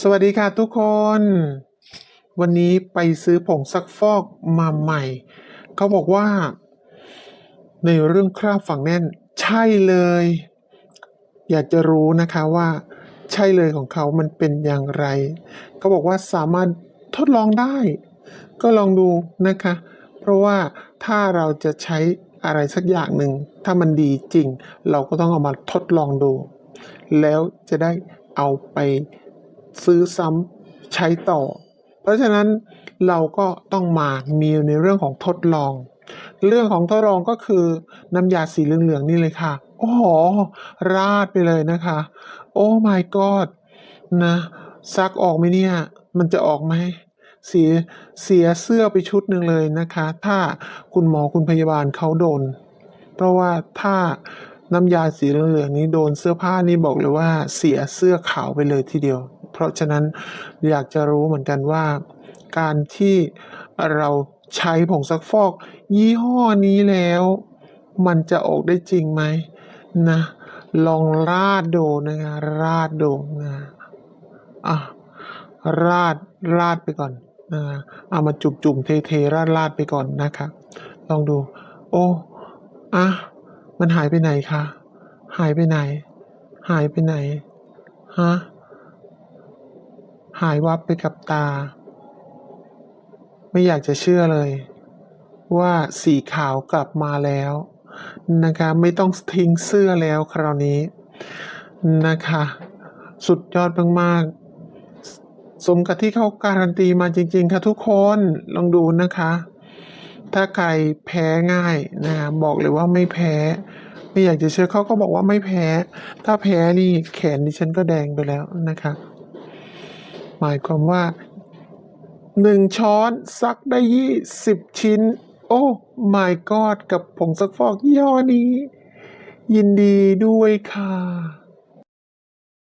สวัสดีค่ะทุกคน วันนี้ไปซื้อผงซักฟอกมาใหม่ เขาบอกว่า ในเรื่องคราบฝังแน่น ใช่เลย อยากจะรู้นะคะว่า ใช่เลยของเขามันเป็นอย่างไร เขาบอกว่าสามารถทดลองได้ ก็ลองดูนะคะ เพราะว่าถ้าเราจะใช้อะไรสักอย่างหนึ่ง ถ้ามันดีจริง เราก็ต้องเอามาทดลองดู แล้วจะได้เอาไป ซื้อซ้ำใช้ต่อ เพราะฉะนั้นเราก็ต้องมามีในเรื่องของทดลอง เรื่องของทดลองก็คือน้ำยาสีเหลืองๆนี่เลยค่ะ โอ้โห ราดไปเลยนะคะ โอ้ my god นะซักออกไหมเนี่ย มันจะออกไหมเสียเสียเสื้อไปชุดหนึ่งเลยนะคะ ถ้าคุณหมอคุณพยาบาลเขาโดน เพราะว่าถ้าน้ำยาสีเหลืองๆนี้โดนเสื้อผ้านี่บอกเลยว่าเสียเสื้อขาวไปเลยทีเดียว ราะฉะนั้นอยากจะรู้เหมือนกันว่า การที่เราใช้ผงซักฟอก ยี่ห้อนี้แล้ว มันจะออกได้จริงไหมนะ ลองราดดูนะคะราดดูนะอะราดราดไปก่อนนะเอามาจุ่มจุ่มๆเทเทราดราดไปก่อนนะคะลองดู โอ้อะมันหายไปไหนคะหายไปไหน หายไปไหนฮะ หายวับไปกับตา ไม่อยากจะเชื่อเลย ว่าสีขาวกลับมาแล้ว นะคะไม่ต้องทิ้งเสื้อแล้วคราวนี้นะคะ สุดยอดมากๆ สมกับที่เขาการันตีมาจริง ๆ ค่ะทุกคนลองดูนะคะ ถ้าใครแพ้ง่ายนะคะบอกเลยว่าไม่แพ้ไม่อยากจะเชื่อเขาก็บอกว่าไม่แพ้ ถ้าแพ้นี่แขนดิฉันก็แดงไปแล้วนะคะ หมายความว่าหนึ่งช้อนซักได้ยี่สิบชิ้น โอ้ my god กับผงซักฟอกยี่ห้อนี้ ยินดีด้วยค่ะ